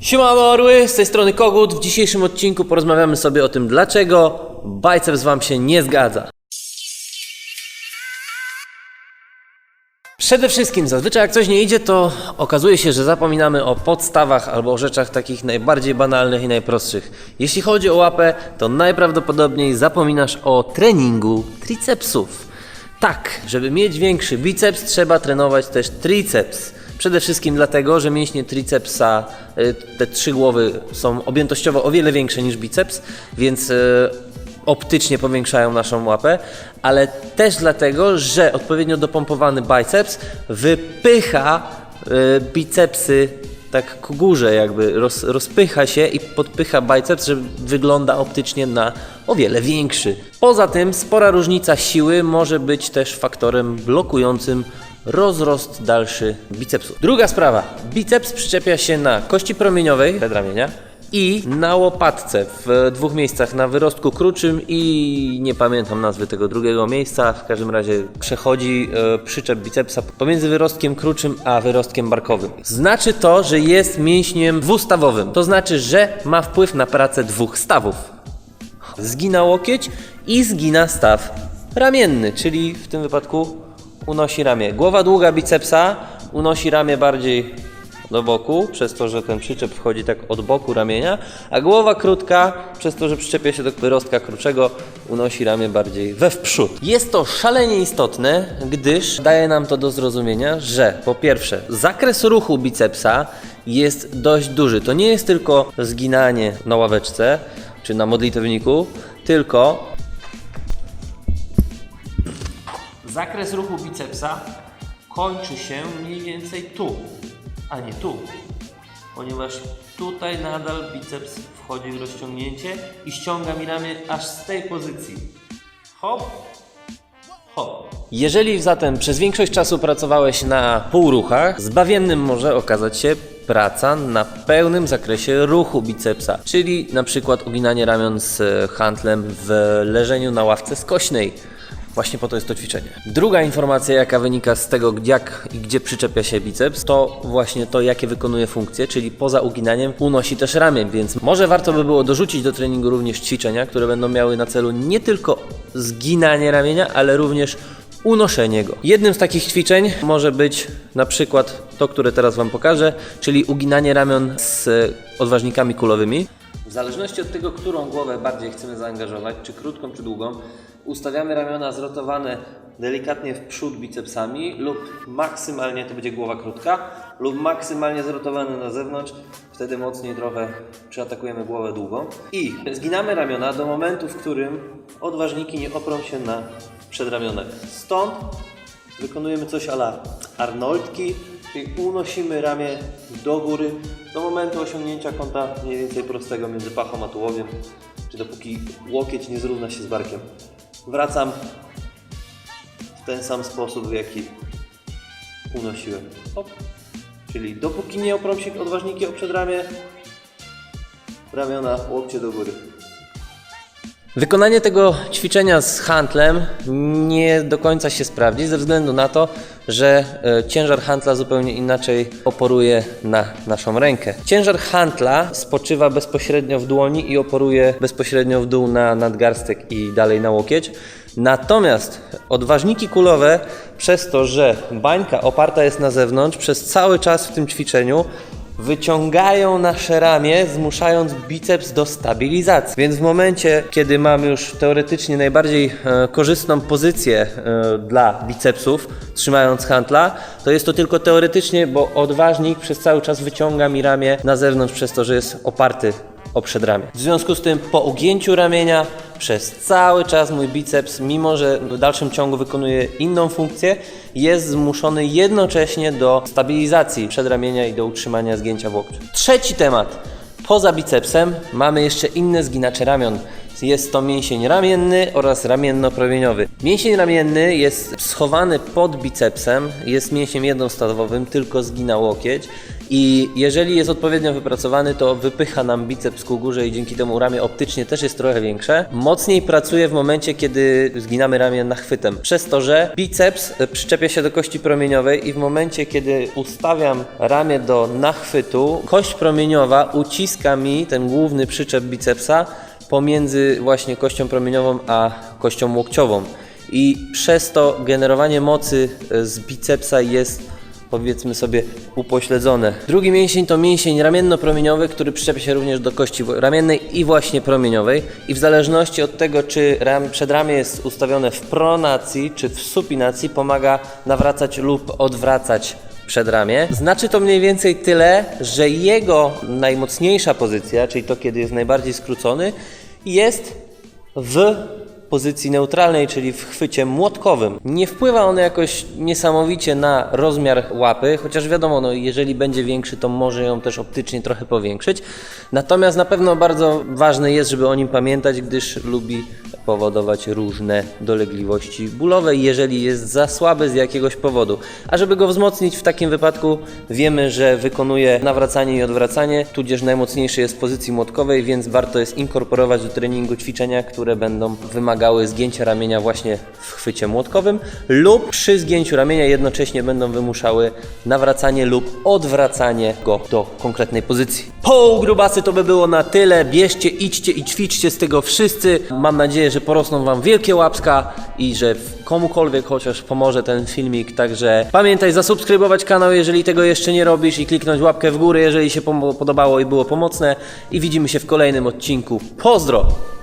Siema orły, z tej strony Kogut. W dzisiejszym odcinku porozmawiamy sobie o tym, dlaczego biceps wam się nie zgadza. Przede wszystkim, zazwyczaj jak coś nie idzie, to okazuje się, że zapominamy o podstawach albo o rzeczach takich najbardziej banalnych i najprostszych. Jeśli chodzi o łapę, to najprawdopodobniej zapominasz o treningu tricepsów. Tak, żeby mieć większy biceps, trzeba trenować też triceps. Przede wszystkim dlatego, że mięśnie tricepsa, y, te trzy głowy są objętościowo o wiele większe niż biceps, więc y, optycznie powiększają naszą łapę, ale też dlatego, że odpowiednio dopompowany biceps wypycha y, bicepsy tak ku górze, jakby roz, rozpycha się i podpycha biceps, że wygląda optycznie na o wiele większy. Poza tym spora różnica siły może być też faktorem blokującym rozrost dalszy bicepsu. Druga sprawa. Biceps przyczepia się na kości promieniowej przedramienia i na łopatce w dwóch miejscach, na wyrostku kruczym i nie pamiętam nazwy tego drugiego miejsca. W każdym razie przechodzi e, przyczep bicepsa pomiędzy wyrostkiem kruczym a wyrostkiem barkowym. Znaczy to, że jest mięśniem dwustawowym. To znaczy, że ma wpływ na pracę dwóch stawów. Zgina łokieć i zgina staw ramienny, czyli w tym wypadku unosi ramię. Głowa długa bicepsa unosi ramię bardziej do boku, przez to, że ten przyczep wchodzi tak od boku ramienia, a głowa krótka, przez to, że przyczepia się do wyrostka krótszego, unosi ramię bardziej we wprzód. Jest to szalenie istotne, gdyż daje nam to do zrozumienia, że po pierwsze, zakres ruchu bicepsa jest dość duży. To nie jest tylko zginanie na ławeczce czy na modlitewniku, tylko zakres ruchu bicepsa kończy się mniej więcej tu, a nie tu. Ponieważ tutaj nadal biceps wchodzi w rozciągnięcie i ściąga mi ramię aż z tej pozycji. Hop, hop. Jeżeli zatem przez większość czasu pracowałeś na półruchach, zbawiennym może okazać się praca na pełnym zakresie ruchu bicepsa, czyli na przykład uginanie ramion z handlem w leżeniu na ławce skośnej. Właśnie po to jest to ćwiczenie. Druga informacja, jaka wynika z tego, jak i gdzie przyczepia się biceps, to właśnie to, jakie wykonuje funkcje, czyli poza uginaniem unosi też ramię, więc może warto by było dorzucić do treningu również ćwiczenia, które będą miały na celu nie tylko zginanie ramienia, ale również unoszenie go. Jednym z takich ćwiczeń może być na przykład to, które teraz Wam pokażę, czyli uginanie ramion z odważnikami kulowymi. W zależności od tego, którą głowę bardziej chcemy zaangażować, czy krótką, czy długą, ustawiamy ramiona zrotowane delikatnie w przód bicepsami lub maksymalnie, to będzie głowa krótka, lub maksymalnie zrotowane na zewnątrz, wtedy mocniej trochę przyatakujemy głowę długą. I zginamy ramiona do momentu, w którym odważniki nie oprą się na przedramionach. Stąd wykonujemy coś ala Arnoldki, czyli unosimy ramię do góry do momentu osiągnięcia kąta mniej więcej prostego między pachą a tułowiem, czy dopóki łokieć nie zrówna się z barkiem. Wracam w ten sam sposób, w jaki unosiłem. Hop. Czyli dopóki nie oprą się odważniki o przedramię, ramiona, łokcie do góry. Wykonanie tego ćwiczenia z handlem nie do końca się sprawdzi ze względu na to, że e, ciężar handla zupełnie inaczej oporuje na naszą rękę. Ciężar handla spoczywa bezpośrednio w dłoni i oporuje bezpośrednio w dół na nadgarstek i dalej na łokieć. Natomiast odważniki kulowe, przez to, że bańka oparta jest na zewnątrz, przez cały czas w tym ćwiczeniu wyciągają nasze ramię, zmuszając biceps do stabilizacji. Więc w momencie, kiedy mamy już teoretycznie najbardziej e, korzystną pozycję e, dla bicepsów, trzymając handla, to jest to tylko teoretycznie, bo odważnik przez cały czas wyciąga mi ramię na zewnątrz przez to, że jest oparty o przedramię. W związku z tym po ugięciu ramienia przez cały czas mój biceps, mimo że w dalszym ciągu wykonuje inną funkcję, jest zmuszony jednocześnie do stabilizacji przedramienia i do utrzymania zgięcia w łokciu. Trzeci temat. Poza bicepsem mamy jeszcze inne zginacze ramion. Jest to mięsień ramienny oraz ramienno-promieniowy. Mięsień ramienny jest schowany pod bicepsem, jest mięsiem jednostawowym, tylko zgina łokieć I jeżeli jest odpowiednio wypracowany, to wypycha nam biceps ku górze i dzięki temu ramię optycznie też jest trochę większe. Mocniej pracuje w momencie, kiedy zginamy ramię nachwytem. Przez to, że biceps przyczepia się do kości promieniowej i w momencie, kiedy ustawiam ramię do nachwytu, kość promieniowa uciska mi ten główny przyczep bicepsa pomiędzy właśnie kością promieniową a kością łokciową. I przez to generowanie mocy z bicepsa jest powiedzmy sobie upośledzone. Drugi mięsień to mięsień ramienno-promieniowy, który przyczepia się również do kości ramiennej i właśnie promieniowej i w zależności od tego, czy ram, przedramię jest ustawione w pronacji czy w supinacji, pomaga nawracać lub odwracać przedramię. Znaczy to mniej więcej tyle, że jego najmocniejsza pozycja, czyli to kiedy jest najbardziej skrócony, jest w pozycji neutralnej, czyli w chwycie młotkowym. Nie wpływa on jakoś niesamowicie na rozmiar łapy, chociaż wiadomo, no, jeżeli będzie większy, to może ją też optycznie trochę powiększyć. Natomiast na pewno bardzo ważne jest, żeby o nim pamiętać, gdyż lubi powodować różne dolegliwości bólowe, jeżeli jest za słaby z jakiegoś powodu. A żeby go wzmocnić w takim wypadku, wiemy, że wykonuje nawracanie i odwracanie, tudzież najmocniejszy jest w pozycji młotkowej, więc warto jest inkorporować do treningu ćwiczenia, które będą wymagały zgięcia ramienia właśnie w chwycie młotkowym lub przy zgięciu ramienia jednocześnie będą wymuszały nawracanie lub odwracanie go do konkretnej pozycji. Po grubasy to by było na tyle. Bierzcie, idźcie i ćwiczcie z tego wszyscy. Mam nadzieję, że porosną Wam wielkie łapska i że komukolwiek chociaż pomoże ten filmik. Także pamiętaj zasubskrybować kanał, jeżeli tego jeszcze nie robisz i kliknąć łapkę w górę, jeżeli się podobało i było pomocne. I widzimy się w kolejnym odcinku. Pozdro!